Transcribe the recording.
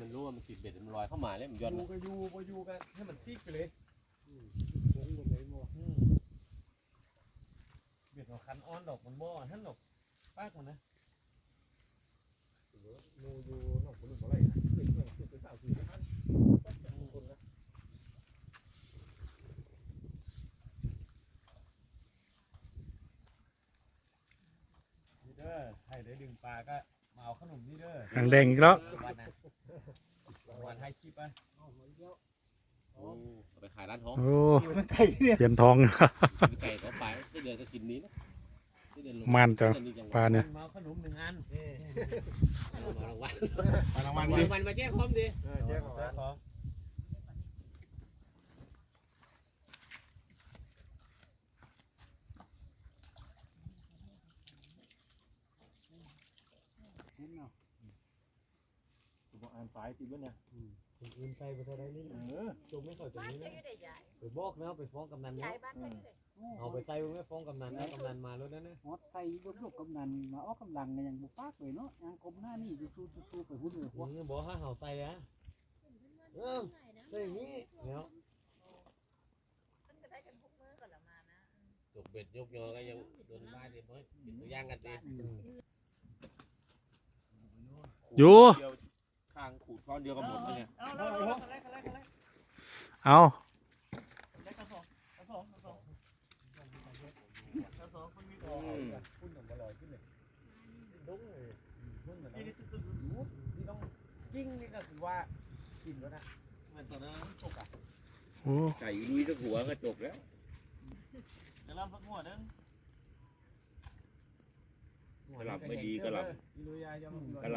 มันรู้ว่ามันติดเบ็ดมันลอยเข้ามาเลยมันย้อนอยู่ก็อยู่บ่อยู่กันให้มันซีกไปเลยเห็นบ่ได้บ่อืมเบ็ดของคันอ้อนดอกมันบ่ท่านดอกปากมันนะมูอยู่นอกคนบ่ไรนะเป็นเรื่องคือเป็นสาวคือท่านคนนะนี่เด้อใครได้ดึงปลาก็มาเอาขนมนี่เด้อหางแดงอีกแล้ว วันนะวันให้คลิปไปเอามาเยอะโอ้เอาไปขายร้านทองโอ้มันไก่เนี่ยเตรียมทอง มีไก่ก็ไปที่เดือนจะกินนี้นะที่เดือนลงมันจังเดือนี้ยังปลาเนี่ยมาเอาขนมหนึ่งอันเอามารางวัลมารางวัลรางดิวัลมาแจ้งพร้อมดิ เออแจ้งของร้าน ของ เห็นเนาะตัวอ่านสายติดบ่เนี่ยคนอื่นใส่ไปเท่าไรนี่เออจงไม่เข้าใจบ้านนี่เขานะอยู่ได้ใหญ่ไปบอกนะไปฟ้องกำนันใหญ่นะบ้านเขาอยู่ได้เอาไปใส่ไม่ฟ้องกำนันนะกำนันมาแล้วนะเนี่ยฮอดไทยบนโลกกำนันมาออกกำลังกันอย่างบุปากเลยเนาะยางกรมหน้านี่ดูสู้สู้ไปหุ่นเลยพวกนี่บอกให้เห่าใส่อะเออใส่อย่างนี้เดี๋ยวมันก็ได้กันพวกมือก่อนละมานะจกเบ็ดยกยอก็ยังโดนบ้านดิบ่เป็นตัวย่างกันดิอยู่ เดียวข้างขูด ก้อนเดียวกันหมดเลยเนี่ยเอาแล้วแล้วอะไรอะไรอะไรเอากระสอบกระสอบกระสอบกระสอบมันมีอืมพุ่นออกมาลอยขึ้นเลยดงเลยพุ่นเหมือนนี่นี่ตุ๊ดตุ๊ดตุ๊ดนี่ต้องกิ้งนี่ก็คือว่ากินแล้วนะเหมือนตอนนั้นตกอะโอ้ไก่ลุยทั้งหัวก็จบแล้วเดี๋ยวเราสักหัวนึงกระหล่ำไม่ดีกระหล่ำอีลุยยายจะกระหล่ำ